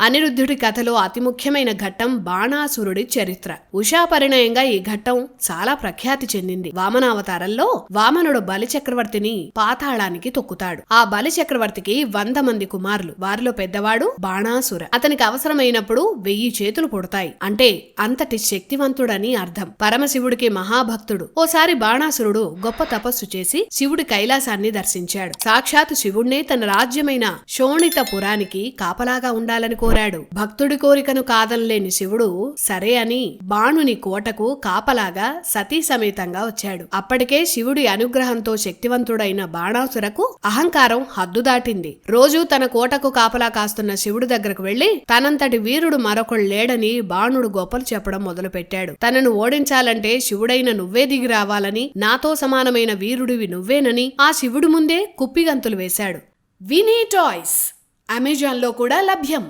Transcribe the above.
అనిరుద్ధుడి కథలో అతి ముఖ్యమైన ఘట్టం బాణాసురుడి చరిత్ర. ఉషా పరిణయంగా ఈ ఘట్టం చాలా ప్రఖ్యాతి చెందింది. వామనావతారంలో వామనుడు బలి చక్రవర్తిని పాతాళానికి తొక్కుతాడు. ఆ బలి చక్రవర్తికి వంద మంది కుమారులు. వారిలో పెద్దవాడు బాణాసుర. అతనికి అవసరమైనప్పుడు వెయ్యి చేతులు పుడతాయి. అంటే అంతటి శక్తివంతుడని అర్థం. పరమశివుడికి మహాభక్తుడు. ఓసారి బాణాసురుడు గొప్ప తపస్సు చేసి శివుడి కైలాసాన్ని దర్శించాడు. సాక్షాత్ శివుణ్ణే తన రాజ్యమైన శోణితపురానికి కాపలాగా ఉండాలని కోరాడు. భక్తుడి కోరికను కాదనలేని శివుడు సరే అని బాణుని కోటకు కాపలాగా సతీ సమేతంగా వచ్చాడు. అప్పటికే శివుడి అనుగ్రహంతో శక్తివంతుడైన బాణాసురకు అహంకారం హద్దు దాటింది. రోజు తన కోటకు కాపలా కాస్తున్న శివుడి దగ్గరకు వెళ్ళి తనంతటి వీరుడు మరొకడు లేడని బాణుడు గొప్పలు చెప్పడం మొదలుపెట్టాడు. తనను ఓడించాలంటే శివుడైన నువ్వే దిగి రావాలని నాతో సమానమైన వీరుడివి నువ్వేనని ఆ శివుడు ముందే కుప్పిగంతులు వేశాడు. వినీ టాయ్స్ అమెజాన్లో కూడా లభ్యం.